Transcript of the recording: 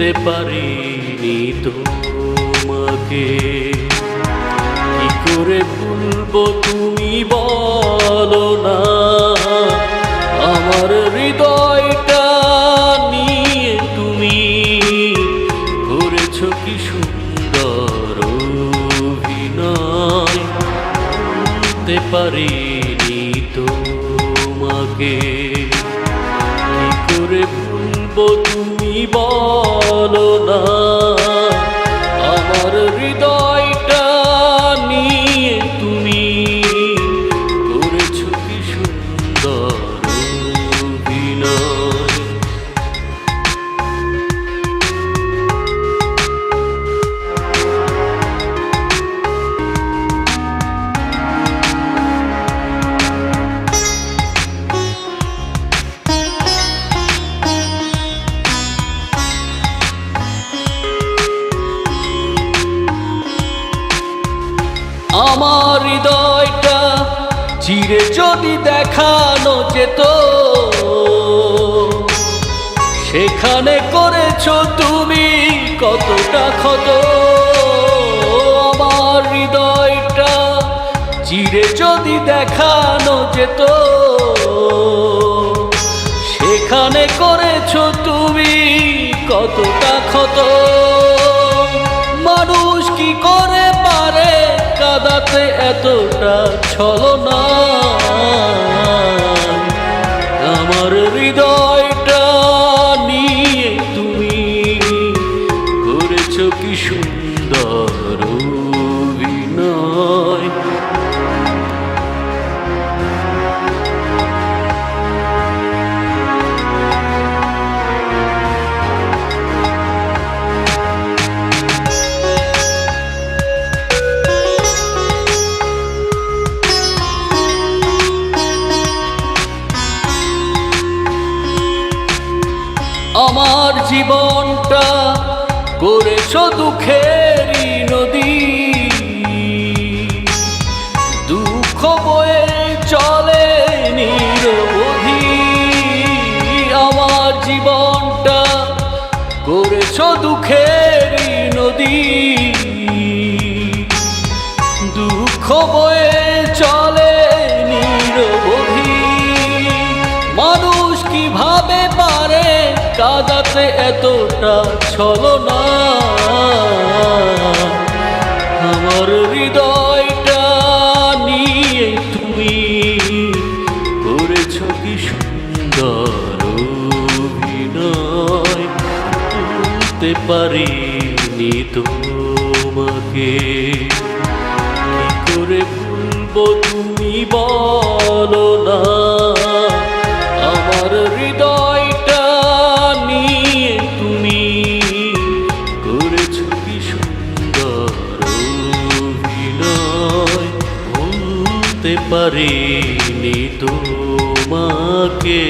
ভুলতে পারিনি তোমাকে। কি করে ভুলবো তুমি বলো না। আমার হৃদয়টা নিয়ে তুমি করেছ কি সুন্দর অভিনয়। ভুলতে পারিনি তোমাকে। করে ভুলবো তুমি বলো না। আমার হৃদয়টা চিরে যদি দেখানো যেত, সেখানে করেছ তুমি কতটা ক্ষত? আমার হৃদয়টা চিরে যদি দেখানো যেত, সেখানে করেছ তুমি কতটা ক্ষত? মানুষ কি করে কাদাতে এতটা ছলনা। আমার জীবনটা করেছ দুঃখেরই নদী। দুঃখ বয়ে চলে নিরবধি। আমার জীবনটা করেছ দুঃখেরই নদী। দুঃখ বয়ে পারে কাদাতে এতটা ছলনা আমার হৃদয়টা নিয়ে তুমি করেছ কি সুন্দর অভিনয়? ভুলতে পারিনি তোমাকে। করে ভুলবো তুমি বলো না। আমার হৃদয়টা পারিনি তোমাকে।